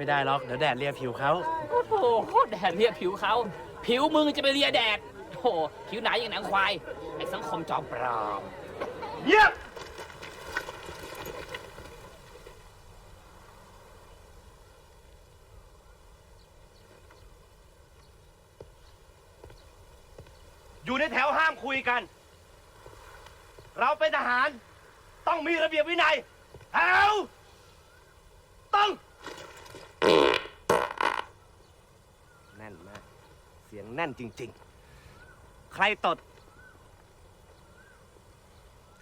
ไม่ได้หรอก เดี๋ยวแดดเลียผิวเขาโอ้โหแดดเลียผิวเขา ผิวมึงจะไปเลียแดดโอ้โหผิวหนาอย่างหนังควายไอ้สังคมจอมปลอมเยี่ยมอยู่ในแถวห้ามคุยกัน เราเป็นทหาร ต้องมีระเบียบวินัยแถว ต้อง แน่นมาก เสียงแน่นจริง ๆ ใครตด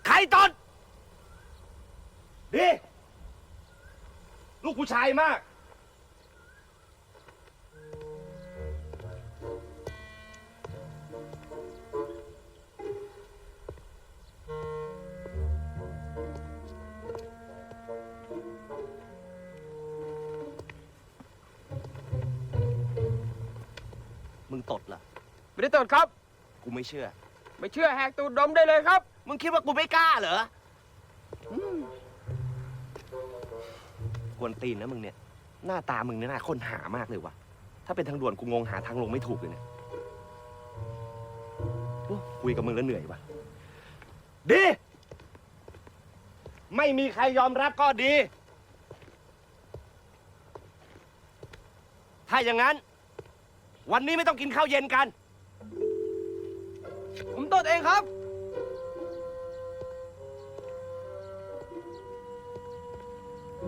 ใครตด ดี ลูกผู้ชายมาก งตดเหรอ ไม่ได้ตรวจครับ กูไม่เชื่อ ไม่เชื่อแหกตูดดมได้เลยครับ มึงคิดว่ากูไม่กล้าเหรออืมกวนตีนนะมึงเนี่ย หน้าตามึงเนี่ยน่าค้นหามากเลยวะถ้าเป็นทางด่วนกูงงหาทางลงไม่ถูกเลยเนี่ยโอ้คุยกับมึงแล้วเหนื่อยวะดี ไม่มีใครยอมรับก็ดี ถ้าอย่างนั้น วันนี้ไม่ต้องกินข้าวเย็นกัน ผมตรวจเองครับ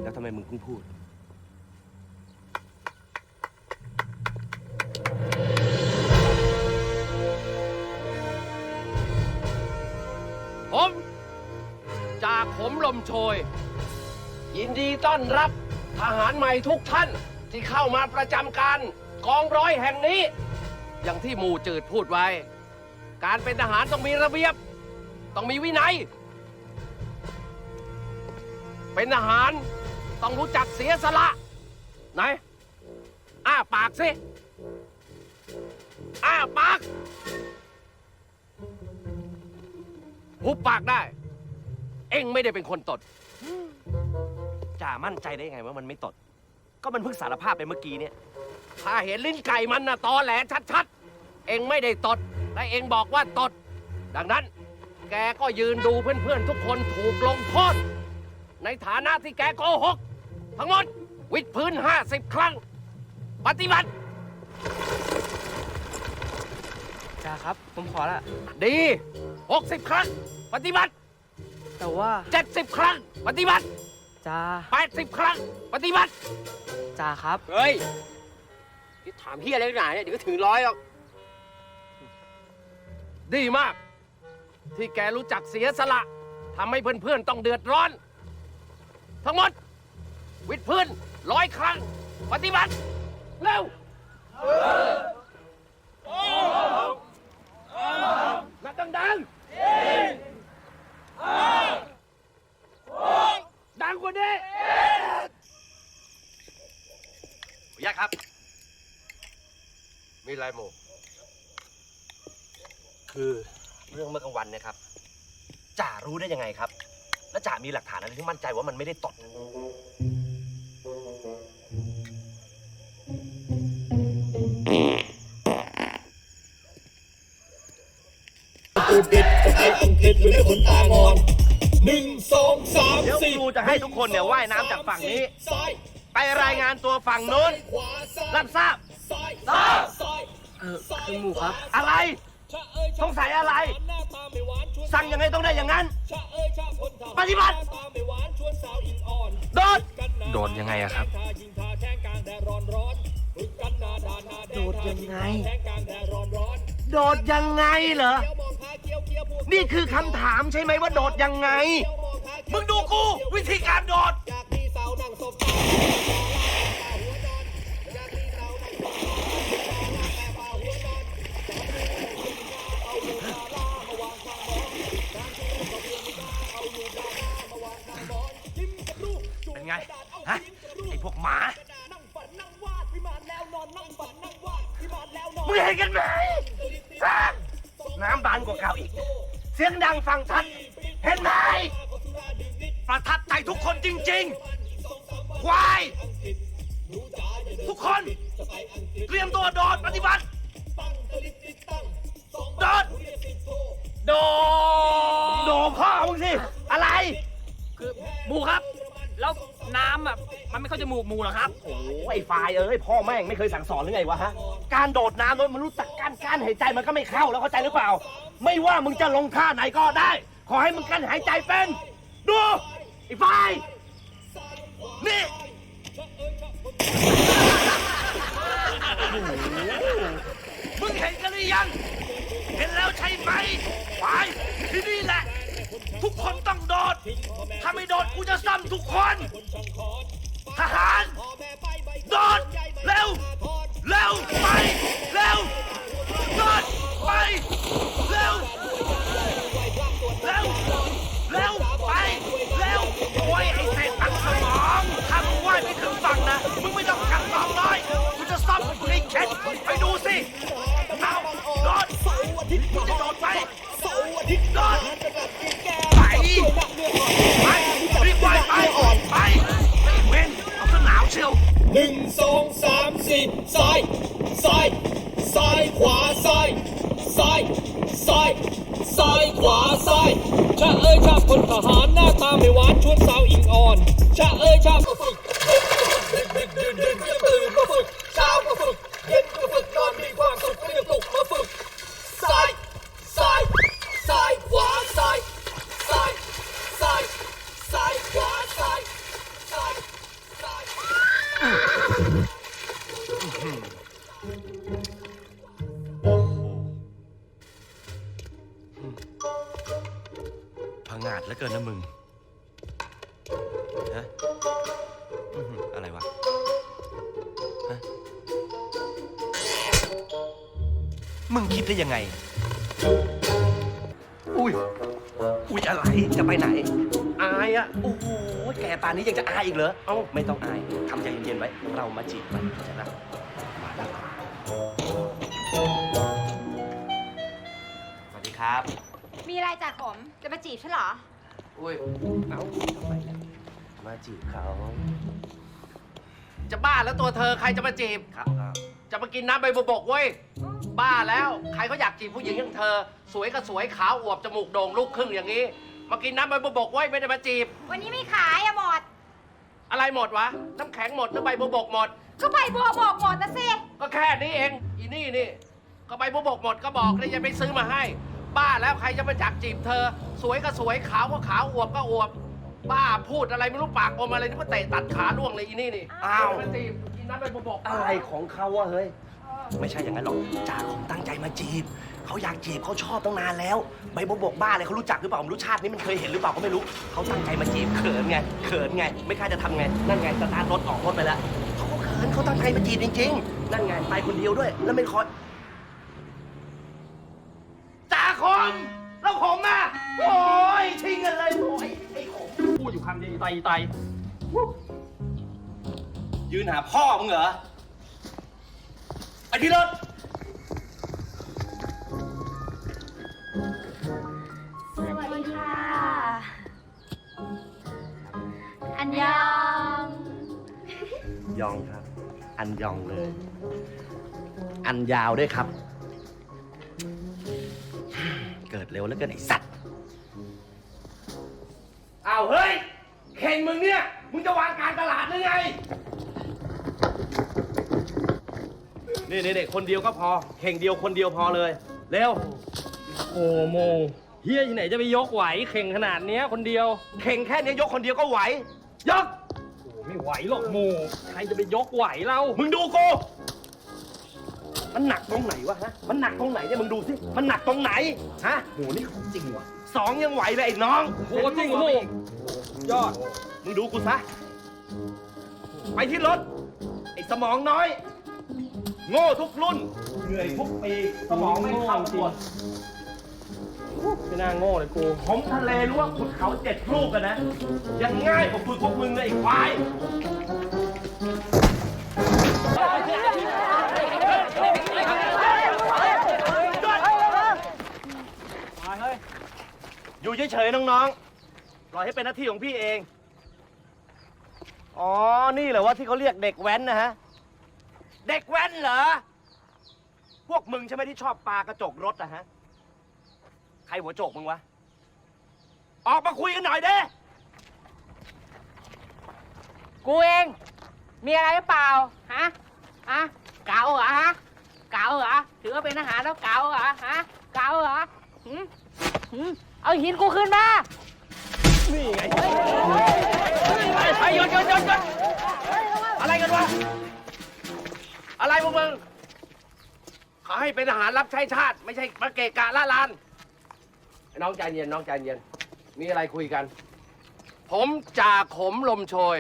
แล้วทำไมมึงเพิ่งพูด ผม จากผมลมโชย ยินดีต้อนรับทหารใหม่ทุกท่านที่เข้ามาประจำการ กองร้อยแห่งนี้ อย่างที่หมู่จืดพูดไว้ การเป็นทหารต้องมีระเบียบ ต้องมีวินัย เป็นทหารต้องรู้จักเสียสละ ไหน อ้าปากสิ อ้าปากหุบปากได้ เอ็งไม่ได้เป็นคนตด จ่ามั่นใจได้ยังไงว่ามันไม่ตด ก็มันเพิ่งสารภาพไปเมื่อกี้เนี่ย ถ้าเห็นลิ้นไก่มันนะตอแหลชัดๆ เอ็งไม่ได้ตด และเอ็งบอกว่าตด ดังนั้น แกก็ยืนดูเพื่อนๆ ทุกคนถูกลงโทษ ในฐานะที่แกโกหก ทั้งหมด วิดพื้น 50 ครั้ง ปฏิบัติจ้าครับ ผมขอละ ดี 60 ครั้ง ปฏิบัติ แต่ว่า70 ครั้ง ปฏิบัติจ้า80 ครั้ง ปฏิบัติจ้าครับ เฮ้ย ที่ถามเฮียอะไรหนาเนี่ยเดี๋ยวก็ถึงร้อยหรอก ดีมาก ที่แกรู้จักเสียสละทำให้เพื่อนๆต้องเดือดร้อน ทั้งหมด วิดพื้นร้อยครั้ง ปฏิบัติ เร็วนักดังๆดังกว่านี้ ขออนุญาตครับ มีไรโมคือเรื่องเมื่อกลางวันเนี่ยครับจ่ารู้ได้ยังไงครับ และจ่ามีหลักฐานอะไรที่มั่นใจว่ามันไม่ได้ตดตูดบิดจะไปอังกฤษหรือไม่ขนตางอนหนึ่งสองสามเดี๋ยวสี่ครูจะให้ทุกคนเนี่ยว่ายน้ำจากฝั่งนี้ ซ้ายไปรายงานตัวฝั่งนู้น ขวาซ้ายรับทราบ ซ้ายทราบซ้าย เออคือหมู่ครับ อะไรชะเอ้ยสงสัยอะไรหน้าตาไม่หวานชวนสั่งยังไงต้องได้อย่างนั้นชะเอ้ยชะคนทำปฏิบัติหน้าตาไม่หวานชวนสาวอินอ่อนโดดกันหน้าโดดยังไงอะครับทายิงทาแข้งกลางแดดร้อนร้อนฝึกกันหน้าด่านหน้าแดโดดยังไงทาแข้งกลางแดดร้อนร้อนโดดยังไงเหรอเดี๋ยวมองขาเกี้ยวเกี้ยวพูดนี่คือคำถามใช่ไหมว่าโดดยังไงเดี๋ยวมองขาเกี้ยวมึงดูกู วิธีการโดด คน เตรียมตัวโดดปฏิบัติโดดโดดโดดพ่อมึงสิอะไร คือหมูครับ แล้วน้ำแบบมันไม่เข้าจมูกหมูเหรอครับ โอ้ไอ้ฝ่ายเอ้ยพ่อแม่งไม่เคยสั่งสอนหรือไงวะฮะการโดดน้ำด้วยมันรู้จักการกั้นหายใจมันก็ไม่เข้าแล้วเข้าใจหรือเปล่า ไม่ว่ามึงจะลงท่าไหนก็ได้ ขอให้มึงกั้นหายใจเป็น ดูไอ้ฝ่าย มึงเห็นกันหรือยัง เห็นแล้วใช่ไหมไปที่นี่แหละ ทุกคนต้องโดด ถ้าไม่โดดกูจะซ้ำทุกคน ทหาร โดด เร็ว เร็ว ไป เร็ว โดด ไป เร็ว จะซ่อมมึงเข็ดไปดูสิเอาโดดมึงจะโดดไปโดดไปไปรีบว่ายไปไปไอ้เว้นเอาซะหนาวเชียวหนึ่งสองสามสี่ซ้ายซ้ายซ้ายขวาซ้ายซ้ายซ้ายซ้ายขวาซ้ายชะเอ้ยชาคนทหารหน้าตาไม่หวานชวนสาวอิงอ่อนชะเอ้ยชา พังาดแล้วเกินนะมึง ฮะอื้อหืออะไรวะ ฮะ มึงคิดได้ยังไง อุ้ย อุ้ยอะไร จะไปไหน อายอะโอ้โห แกป่านนี้ยังจะอายอีกเหรอ เอ้าไม่ต้องอายทำใจเย็นๆไว้ เรามาจีบมันเข้าใจปะมาแล้วสวัสดีครับ มีอะไรจากผม จะมาจีบฉันเหรอ อุ้ย เอ้าทำไมล่ะมาจีบเขา จะบ้าแล้วตัวเธอใครจะมาจีบ ครับครับจะมากินน้ำใบบัวบกเว้ย บ้าแล้ว ใครเขาอยากจีบผู้หญิงอย่างเธอ สวยก็สวยขาวอวบจมูกโด่งลูกครึ่งอย่างนี้ มากินน้ำใบบัวบกเว้ยไม่ได้มาจีบ วันนี้ไม่ขายอะหมด อะไรหมดวะ น้ำแข็งหมดหรือใบบัวบกหมด ก็ใบบัวบอกหมดนะสิก็แค่นี้เอง อีนี่นี่ ก็ใบบัวบกหมดก็บอกเลยจะไปซื้อมาให้ บ้าแล้วใครจะมาจักจีบเธอ สวยก็สวยขาวก็ขาวอวบก็อวบ บ้าพูดอะไรไม่รู้ปากอมอะไรนี่ก็เตะตัดขาล่วงเลยอีนี่นี่อ้าว ไม่ได้มาจีบกินน้ำใบบัวบกอะไรของเขาวะเฮ้ย ไม่ใช่อย่างนั้นหรอกจ่าผมตั้งใจมาจีบ เขาอยากจีบเขาชอบตั้งนานแล้ว ใบบบกบ้าอะไรเขารู้จักหรือเปล่าไม่รู้ชาตินี้มันเคยเห็นหรือเปล่าก็ไม่รู้เขาตั้งใจมาจีบเขินไงเขินไง ไม่กล้าจะทำไง นั่นไงสตาร์ทรถออกรถไปแล้วเขาก็เขินเขาตั้งใจมาจีบจริง ๆ นั่นไงไปคนเดียวด้วย แล้วไม่คอยจ่าคมแล้วผมอะโอ้ยทิ้งกันเลยโอ้ยไอ้ผมพูดอยู่คำเดียวไตไตยืนหาพ่อมึงเหรอไปที่รถ ยองครับ อันยองเลย อันยาวด้วยครับ เกิดเร็วแล้วเกินไอสัตว์อ้าวเฮ้ยเข่งมึงเนี่ย มึงจะวางการตลาดหรือไง นี่นี่คนเดียวก็พอ เข่งเดียวคนเดียวพอเลย เร็ว โอ้โมเฮียที่ไหนจะไปยกไหว เข่งขนาดเนี้ยคนเดียว เข่งแค่นี้ยกคนเดียวก็ไหว ยกโอ้ ไม่ไหวหรอกโมใครจะไปยกไหวเล่ามึงดูกู มันหนักตรงไหนวะฮะ มันหนักตรงไหนเนี่ยมึงดูสิ มันหนักตรงไหนฮะโหนี่ของจริงว่ะสองยังไหวเลยไอ้น้องโอ้จริงเหรอโมยอด มึงดูกูซะ ไปที่รถ ไอ้สมองน้อย โง่ทุกรุ่น เหนื่อยทุกปีสมองไม่เข้าปวด ไม่น่าโง่เลยกูผมทะเลล้วงขุดเขาเจ็ดลูกกันนะ ยังง่ายกว่าฝึกพวกมึงเลยไอ้ควายอยู่เฉยๆน้องๆปล่อยให้เป็นหน้าที่ของพี่เอง อ๋อ นี่เหรอว่าที่เขาเรียกเด็กแว้นนะฮะ เด็กแว้นเหรอ พวกมึงใช่ไหมที่ชอบปากระจกรถนะฮะ ใครหัวโจกมึงวะ ออกมาคุยกันหน่อยเด้กูเอง มีอะไรหรือเปล่า ฮะฮะเก่าเหรอฮะ เก่าเหรอ ถือว่าเป็นทหารแล้วเก่าเหรอฮะ เก่าเหรอหืมหืมเอาหินกูขึ้นมา นี่ไงไอ้ยหยุดหยุดหยุดหยุดอะไรกันวะ อะไรพวกมึง เขาให้เป็นทหารรับใช้ชาติ ไม่ใช่มาเกะกะละลานไอ้ น้องใจเย็นน้องใจเย็น มีอะไรคุยกัน ผมจ่าขมลมโชย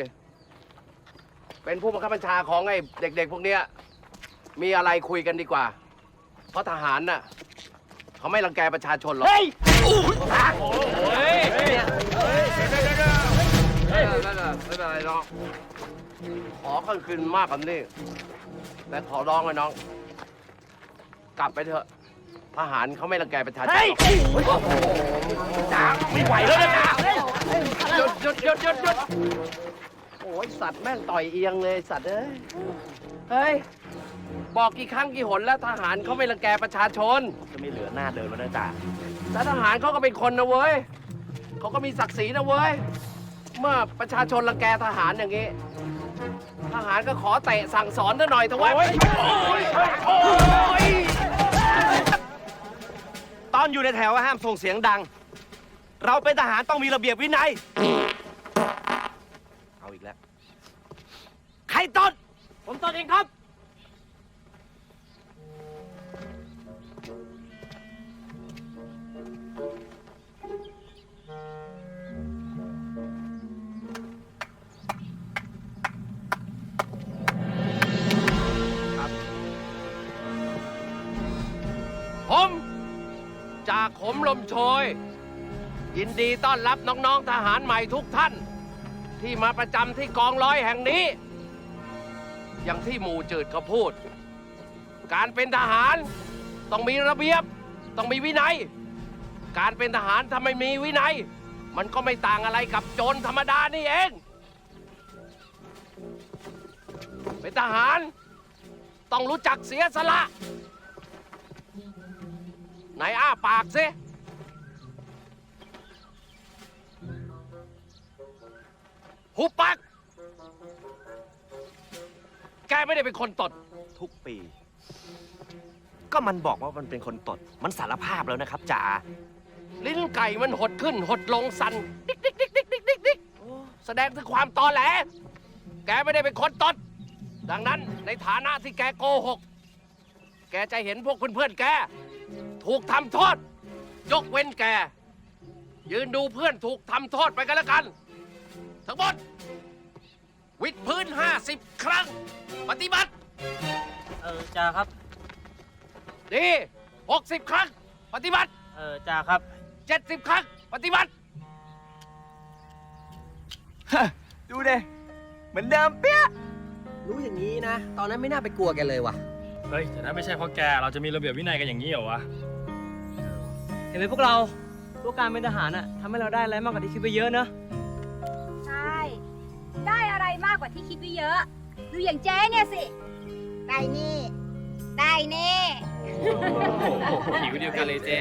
เป็นผู้บังคับบัญชาของไอ้เด็ก ๆ พวกเนี้ย มีอะไรคุยกันดีกว่า เพราะทหารน่ะเขาไม่รังแกประชาชนหรอก เฮ้ยไม่เป็นไรไม่เป็นไรน้อง ขอคืนคืนมากกว่านี้แต่ขอร้องเลยน้อง กลับไปเถอะ ทหารเขาไม่รังแกประชาชนหรอกจ้าไม่ไหวแล้วนะจ้าหยุดหยุดหยุดหยุดหยุดโอ้ยสัตว์แม่งต่อยเอียงเลยสัตว์เอ้ยเฮ้ยบอกกี่ครั้งกี่หนแล้วทหารเขาไม่รังแกประชาชน จะไม่เหลือหน้าเดินแล้วนะจ่าแต่ทหารเขาก็เป็นคนนะเว้ยเขาก็มีศักดิ์ศรีนะเว้ย เมื่อประชาชนรังแกทหารอย่างนี้ ทหารก็ขอเตะสั่งสอนซะหน่อยเถอะเวะตอ อนอยู่ในแถวห้ามส่งเสียงดัง เราเป็นทหารต้องมีระเบียบวินัย เอาอีกแล้ว ใครต้น ผมตนเองครับ จากขมลมโชย ยินดีต้อนรับน้องๆทหารใหม่ทุกท่าน ที่มาประจำที่กองร้อยแห่งนี้ อย่างที่หมู่จืดเขาพูด การเป็นทหารต้องมีระเบียบ ต้องมีวินัย การเป็นทหารถ้าไม่มีวินัย มันก็ไม่ต่างอะไรกับโจรธรรมดานี่เอง เป็นทหาร ต้องรู้จักเสียสละ ไหนอ้าปากสิหุบปาก แกไม่ได้เป็นคนตด ทุกปี ก็มันบอกว่ามันเป็นคนตด มันสารภาพแล้วนะครับจ่าลิ้นไก่มันหดขึ้น หดลงสันดิ๊กดิ๊กดิ๊กดิ๊กดิ๊กดิ๊กดิ๊กโอ้แสดงถึงความตอแหล แกไม่ได้เป็นคนตด ดังนั้นในฐานะที่แกโกหก แกจะเห็นพวกเพื่อนๆแก ถูกทำโทษ ยกเว้นแก ยืนดูเพื่อนถูกทำโทษไปกันแล้วกัน ทั้งหมด วิดพื้น 50 ครั้ง ปฏิบัติ เออจ่าครับ ดี 60 ครั้ง ปฏิบัติ เออจ่าครับ 70 ครั้ง ปฏิบัติดูเด้เหมือนเดิมเปี้ยรู้อย่างนี้นะ ตอนนั้นไม่น่าไปกลัวแกเลยว่ะ เฮ้ย แต่ถ้าไม่ใช่เพราะแก เราจะมีระเบียบวินัยกันอย่างนี้เหรอวะ เห็นไหมพวกเราพวกการเป็นทหารอะทำให้เราได้อะไรมากกว่าที่คิดไปเยอะเนอะใช่ ได้อะไรมากกว่าที่คิดไว้เยอะ ดูอย่างเจ๊เนี่ยสิ ได้นี่ ได้เน่ ผิวเดียวกันเลยเจ๊